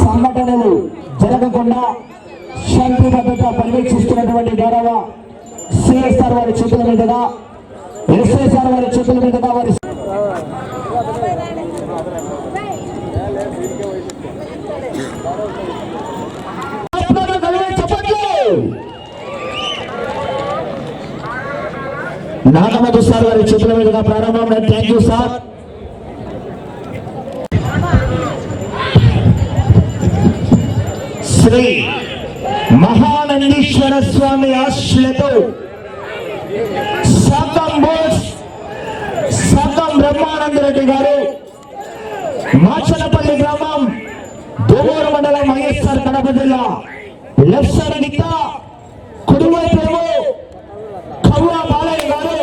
సంఘటనలు జరగకుండా శాంతి భద్రత పర్యవేక్షిస్తున్నటువంటి గౌరవ సిఎస్ఆర్ వారి చేతుల మీదుగా ఎస్ఎస్ఆర్ వారి చేతుల మీదుగా వారి నాగమధు సార్ వారి చేతుల మీదుగా ప్రారంభం. Thank you sir Shri Mahanandishwara Swamy ఆశ్రయతో Brahmanandareddy గారు మాచలపల్లి గ్రామం దోమూరు మండలం వైఎస్ఆర్ కడప జిల్లా లెఫ్ట్ సైడ్ గిత్త కుడివైపు కవ్వ బాలయ్య గారు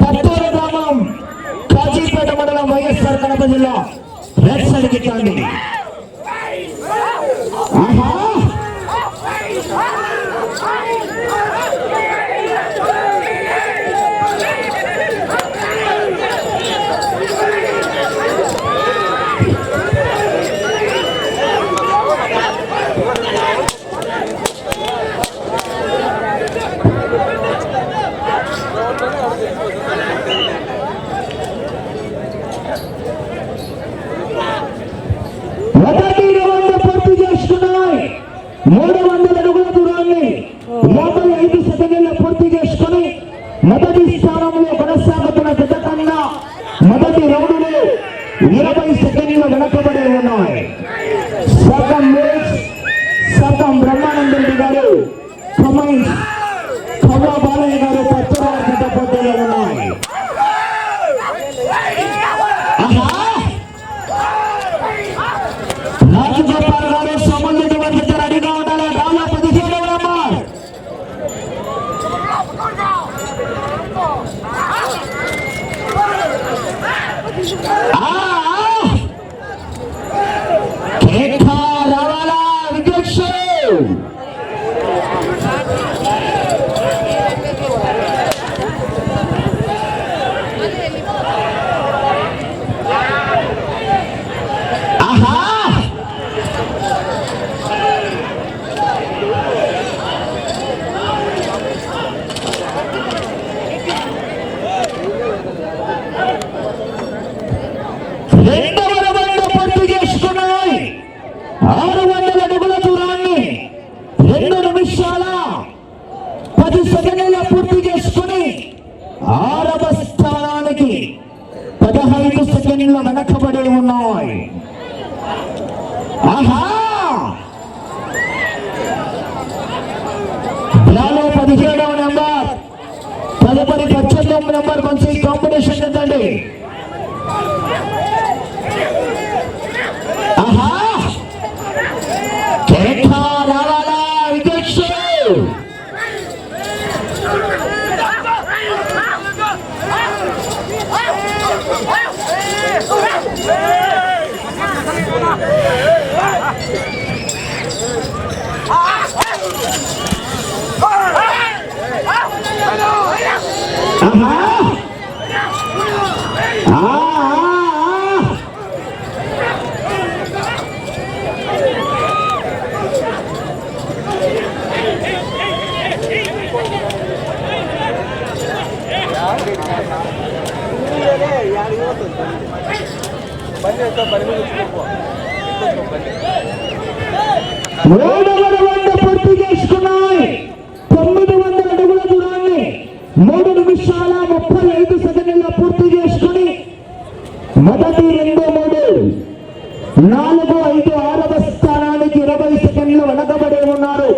పత్తూరు గ్రామం కాజీపేట మండలం వైఎస్ఆర్ కడప జిల్లా రైట్ సైడ్ గిత్త అండి ఆహా మొదటి రౌండ్ పూర్తి చేసుకున్నాయి మూడు వందల అడుగుల దూరాన్ని యాభై ఐదు సెకండ్ల పూర్తి చేసుకుని మొదటి స్థానంలో కొనసాగుతున్న జత కన్నా మొదటి రౌండ్లో ఇరవై సెకండ్ల వెనకబడి ఉన్నాయి సగం రేస్ సగం బ్రహ్మానంద రెడ్డి గారు కమైన్స్ కవ్వ బాలయ్య గారు పచ్చరావు జత పోటీలో ఉన్నాయి ఆహా రాజగోపాల్ గారు సముద్రుడి వద్ద రెడీగా ఉండాలి రాళ్ళ పదిహేను నెంబర్ ఆ, ఆ. కేక రావాలా విజయక్షు ఆహా రెండవ రౌండ్ పూర్తి చేసుకున్నాయి ఆరు వందల అడుగుల దూరాన్ని రెండు నిమిషాల పది సెకండ్ల పూర్తి చేసుకుని ఆరవ స్థానానికి పదహైదు సెకండ్ల వెనకబడి ఉన్నాయి ఆహా! పదిహేడవ నెంబర్. తదుపరి పద్దెనిమిదవ నెంబర్ మంచి కాంపిటీషన్ ఎంతండి మూడు ఆ, పూర్తి చేసుకున్నాయి. తొమ్మిది వందల అడుగుల దూరాన్ని. మూడు నిమిషాల ముప్పై ఐదు సెకండ్ల పూర్తి చేసుకుని మొదటి రెండు మూడు. నాలుగు ఐదు ఆరవ స్థానానికి ఇరవై సెకండ్లు వెనకబడి ఉన్నారు.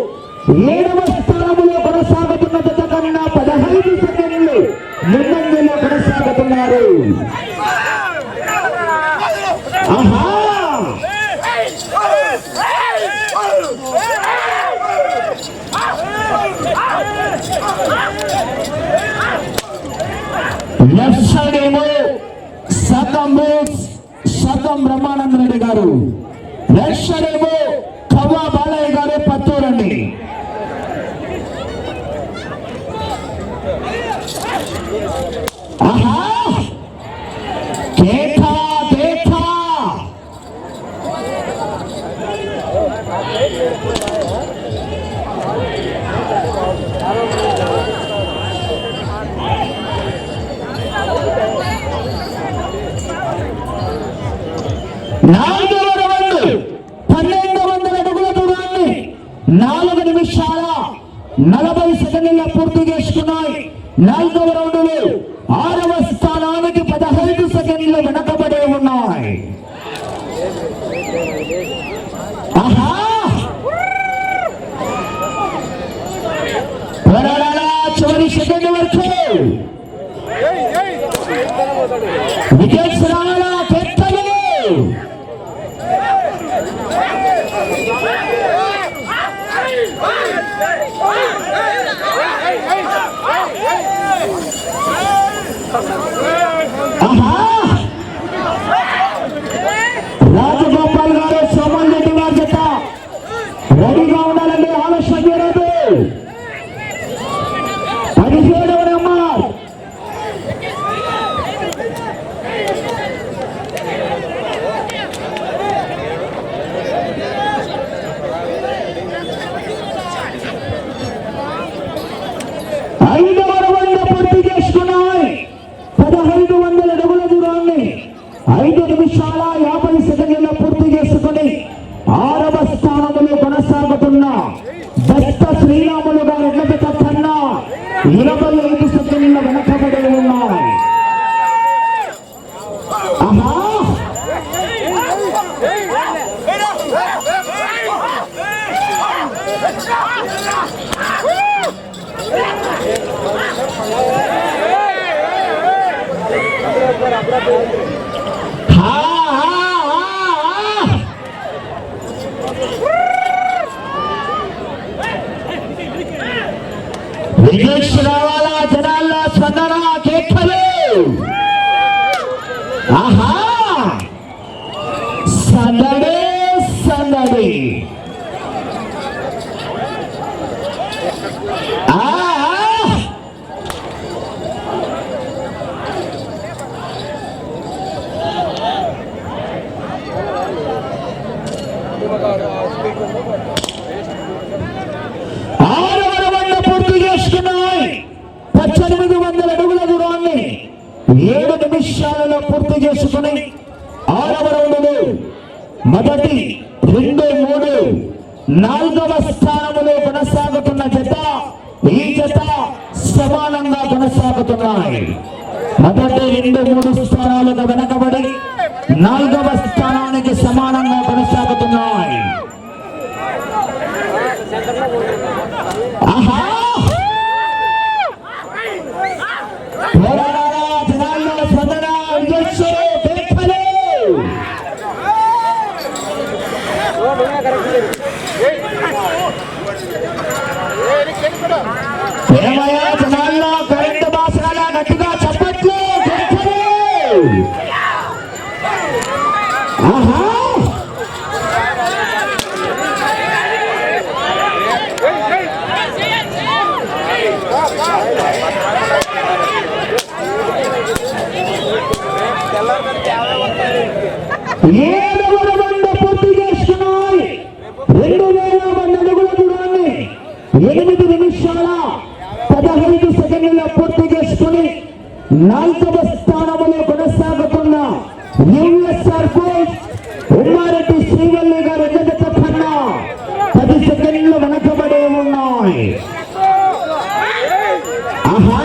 ఏడవ స్థానంలో కొనసాగుతున్న జత కన్నా పదహైదు సెకండ్లు ముందంజలో కొనసాగుతున్నారు. ఆహా! లెఫ్ట్ సైడ్ ఏమో సగం బూట్స్ బ్రహ్మానంద రెడ్డి గారు. రైట్ సైడ్ కవ్వా బాలయ్య గారు పత్తూరండి. ఆహా కేకా కేకా నాలుగవ రౌండ్ పన్నెండు వందల అడుగుల దూరాన్ని నాలుగు నిమిషాల నలభై సెకండ్ల పూర్తి చేసుకున్నాయి రౌండ్లు ఆరవ స్థానానికి పదహైదు సెకండ్లు వెనకబడే ఉన్నాయి. ఆహా! చివరి సెకండ్ వరకు. వికెట్స్ రావాలా పెట్టలు ఆహా రాజగోపాల్ గారు సోమన్ రెడ్డి గారి జత రెడీగా ఉండాలండి ఆలస్యం చేయరాదు పదిహేడవ నెంబర్ ఐదవ రౌండ్ పూర్తి చేసుకున్నాయి పదహైదు వందల అడుగుల దూరాన్ని ఐదు నిమిషాల యాభై సెకండ్ల పూర్తి చేసుకుని ఆరవ స్థానంలో కొనసాగుతున్న దత్త శ్రీరాములు గారి ఎన్నట కన్నా ఇరవై ఐదు సెకండ్ల వెనకబడి ఉన్నాయి ఆహా హా, హా, హా, హా. విజయ్ రావాలా జనాల్లో స్పందన కేకలు ఆహా సందడే సందడి ఆ, ఆ. ఆరవ రౌండ్ పూర్తి చేసుకున్నాయి పద్దెనిమిది వందల అడుగుల దూరాన్ని ఏడు నిమిషాలలో పూర్తి చేసుకుని ఆరవ రౌండ్లు మొదటి రెండు మూడు నాలుగవ స్థానములో కొనసాగుతున్న జత ఈ జత సమానంగా కొనసాగుతున్నాయి మొదటి రెండు మూడు స్థానాలకు వెనక నాలుగవ స్థానానికి సమానంగా కొనసాగుతున్నాయి ఆహా పోరాడారా జనాల్లో స్పందన విజయోత్సవ కేకలు. ఏమయ్యా జనాల్లో కరెంటు బాసనాల గట్టిగా చప్పట్లు కేకలు. ఆహా ఏడవ రౌండ్ పూర్తి చేసుకున్నాయి రెండు వేల మంది అడుగుల దూరాన్ని ఎనిమిది నిమిషాల పదహైదు సెకండ్ల పూర్తి చేసుకుని నాలుగవ స్థానంలో కొనసాగుతున్న యుఎస్ఆర్ కోచ్ ఉమ్మారెడ్డి శ్రీవల్లి గారు ఎన్నట కన్నా పది సెకండ్లు వెనకబడే ఉన్నాయి. ఆహా!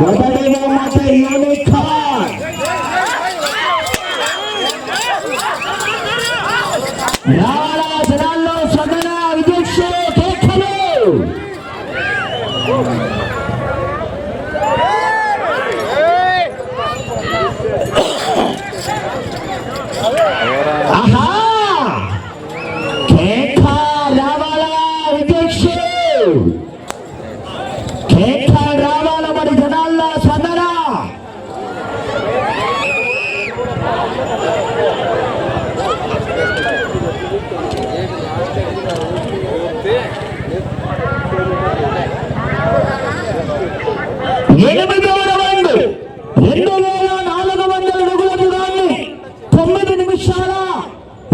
మొదటి మాట యూనికాన్ రావాలా జనాల్లో స్పందన విజక్ష కేకలు ఆహా కేక రావాలా విజక్ష కేక రావాలా ఎనిమిదవ రౌండ్ రెండు వేల నాలుగు వందల అడుగుల దూరాన్ని తొమ్మిది నిమిషాల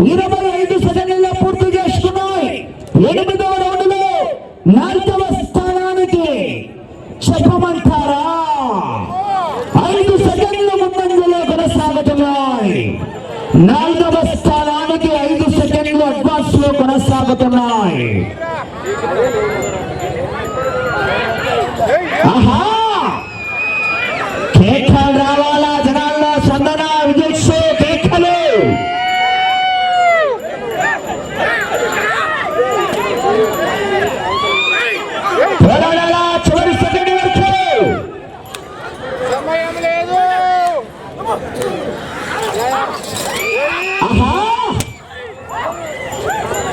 ఇరవై ఐదు సెకండ్లలో పూర్తి చేసుకున్నాయి ఎనిమిదవ రౌండ్లో నాలుగవ స్థానానికి చెప్పమంటారా ఐదు సెకండ్ల ముందంజలో కొనసాగుతున్నాయి నాలుగవ స్థానానికి ఐదు సెకండ్లు అడ్వాన్స్లో కొనసాగుతున్నాయి ఆహా కేకలు రావాలా జనాల్లో సందన విజయ్ కేకలు పోరాడాలా చివరి సెకండ్ వరకు సమయం లేదు ఆహా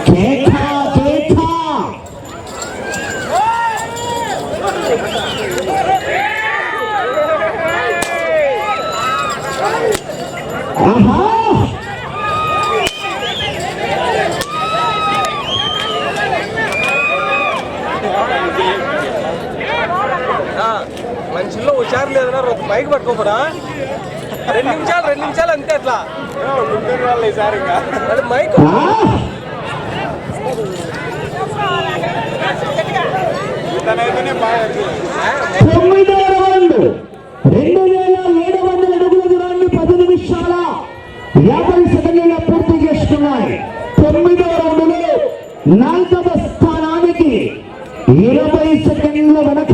కేక కేక ఆహా మనుషుల్లో హుషారు బైక్ పట్టుకోపడా రెండు నిమిషాలు రెండు నిమిషాలు అంతే అట్లా. వాళ్ళు ఈసారి ఇంకా అది మైక్. ఆ ఇతనైతేనే బాగా రెండు వేల ఏడు వందల అడుగుల దూరాన్ని పది నిమిషాల యాభై సెకండ్ల పూర్తి చేసుకున్నాయి తొమ్మిదవ రౌండ్లో నాలుగవ స్థానానికి ఇరవై సెకండ్ల వెనక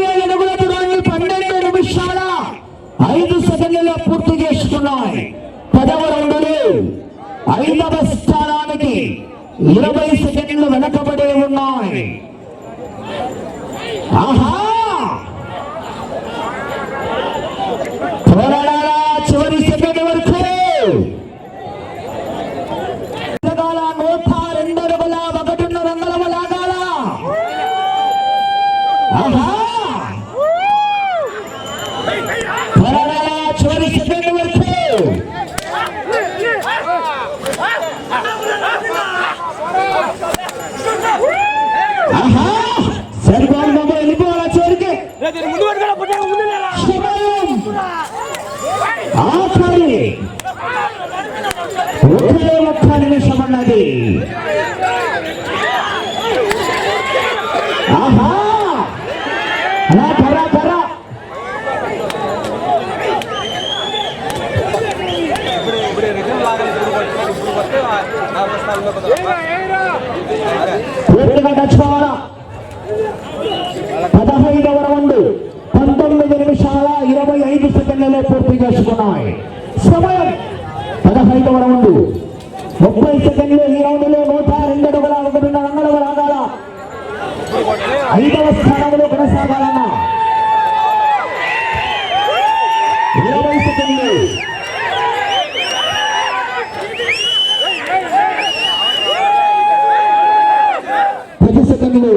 ఐదవ స్థానానికి ఇరవై సెకండ్లు వెనకబడి ఉన్నాయి. ఆహా పూర్తిగా తెచ్చుకోవాలా? పదహైదవ రౌండ్ పంతొమ్మిది నిమిషాల ఇరవై ఐదు సెకండ్లలో పూర్తి చేసుకున్నాయి. సమయం పదహైదవ రౌండ్. ముప్పై సెకండ్లు ఈ రౌండ్లో నూట రెండు అడుగుల ఒకటిన్నర అంగళం లాగాల ఐదవ స్థానంలో కొనసాగాలన్నా ఇరవై సెకండ్లు పది సెకండ్లు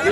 అది